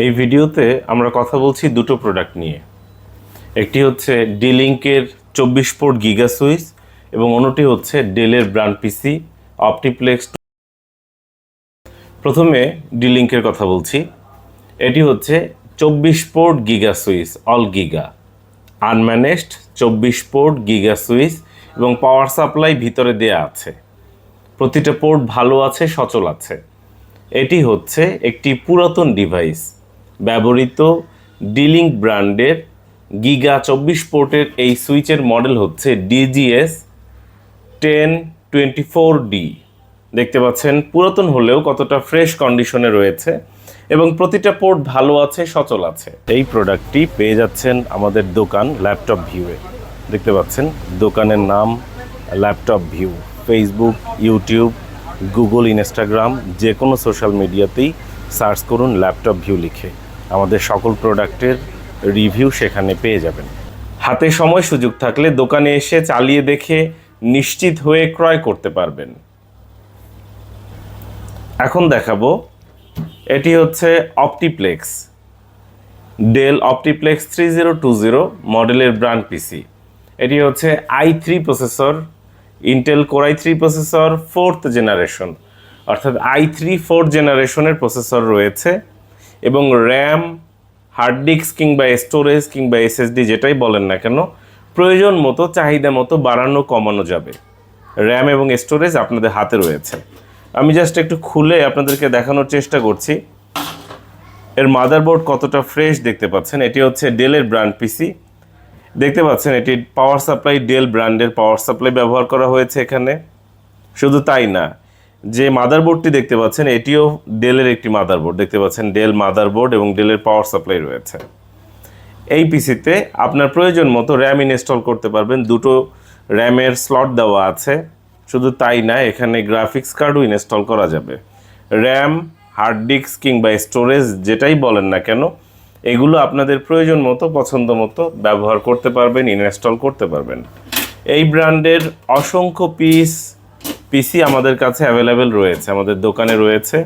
এই ভিডিওতে আমরা কথা বলছি দুটো প্রোডাক্ট নিয়ে। একটি হচ্ছে ডিলিঙ্কের চব্বিশ পোর্ট গিগা সুইচ এবং অন্যটি হচ্ছে ডেলের ব্র্যান্ড পিসি অপটিপ্লেক্স প্রথমে ডিলিঙ্কের কথা বলছি। এটি হচ্ছে চব্বিশ port giga switch all giga unmanaged চব্বিশ পোর্ট গিগা সুইচ এবং পাওয়ার সাপ্লাই ভিতরে দেয়া আছে। প্রতিটা পোর্ট ভালো আছে, সচল আছে। এটি হচ্ছে একটি পুরাতন ডিভাইস ব্যবহৃত ডিলিং ব্র্যান্ডের গিগা চব্বিশ পোর্টের এই সুইচের মডেল হচ্ছে DGS ten twenty four D. দেখতে পাচ্ছেন, পুরাতন হলেও কতটা ফ্রেশ কন্ডিশনে রয়েছে এবং প্রতিটা পোর্ট ভালো আছে, সচল আছে। এই প্রোডাক্টটি পেয়ে যাচ্ছেন আমাদের দোকান ল্যাপটপ ভিউয়ে। দেখতে পাচ্ছেন, দোকানের নাম laptop view. Facebook YouTube Google Instagram যে কোনো সোশ্যাল মিডিয়াতেই সার্চ করুন ল্যাপটপ ভিউ লিখে। আমাদের সকল প্রোডাক্টের রিভিউ সেখানে পেয়ে যাবেন। হাতে সময় সুযোগ থাকলে দোকানে এসে চালিয়ে দেখে নিশ্চিত হয়ে ক্রয় করতে পারবেন। এখন দেখাবো, এটি হচ্ছে Optiplex Dell Optiplex three zero two zero মডেলের ব্র্যান্ড পিসি এটি হচ্ছে i three processor Intel core i three processor fourth generation অর্থাৎ আই থ্রি ফোর্থ জেনারেশনের প্রসেসর রয়েছে। এবং র্যাম হার্ড ডিস্ক কিংবা স্টোরেজ কিংবা এসএসডি যেটাই বলেন না কেন, প্রয়োজন মতো, চাহিদা মতো বাড়ানো, কমানো যাবে। র্যাম এবং স্টোরেজ আপনাদের হাতে রয়েছে। আমি জাস্ট একটু খুলে আপনাদেরকে দেখানোর চেষ্টা করছি। এর মাদারবোর্ড কতটা ফ্রেশ দেখতে পাচ্ছেন? এটি হচ্ছে ডেলের ব্র্যান্ড পিসি দেখতে পাচ্ছেন, এটি পাওয়ার সাপ্লাই ডেল ব্র্যান্ডের পাওয়ার সাপ্লাই ব্যবহার করা হয়েছে এখানে। শুধু তাই না যে মাদারবোর্ডটি দেখতে পাচ্ছেন, এটিও ডেলের একটি মাদারবোর্ড দেখতে পাচ্ছেন ডেল মাদারবোর্ড এবং ডেলের পাওয়ার সাপ্লাই রয়েছে। এই পিসিতে আপনার প্রয়োজন মতো র্যাম ইনস্টল করতে পারবেন। দুটো র্যামের স্লট দেওয়া আছে। শুধু তাই না, এখানে গ্রাফিক্স কার্ডও ইনস্টল করা যাবে। র্যাম হার্ড ডিস্ক কিংবা স্টোরেজ যেটাই বলেন না কেন, এগুলো আপনাদের প্রয়োজন মতো, পছন্দ মতো ব্যবহার করতে পারবেন ইনস্টল করতে পারবেন। এই ব্র্যান্ডের অসংখ্য পিস পিসি আমাদের কাছে অ্যাভেলেবেল রয়েছে, আমাদের দোকানে রয়েছে।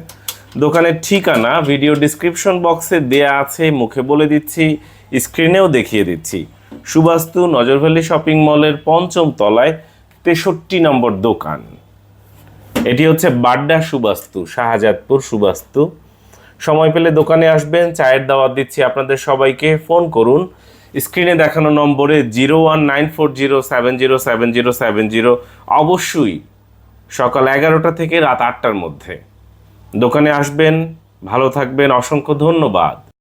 দোকানের ঠিকানা ভিডিও ডিসক্রিপশন বক্সে দেয়া আছে, মুখে বলে দিচ্ছি স্ক্রিনেও দেখিয়ে দিচ্ছি। সুবাস্তু নজরভ্যালি শপিং মলের পঞ্চম তলায় তেষট্টি নম্বর দোকান। এটি হচ্ছে বাড্ডা সুবাস্তু, শাহজাদপুর সুবাস্তু। সময় পেলে দোকানে আসবেন, চায়ের দাওয়াত দিচ্ছি আপনাদের সবাইকে ফোন করুন। স্ক্রিনে দেখানো নম্বরে zero one nine four zero seven zero seven zero seven zero অবশ্যই সকাল এগারোটা থেকে রাত আটটার মধ্যে। দোকানে আসবেন ভালো থাকবেন অসংখ্য ধন্যবাদ।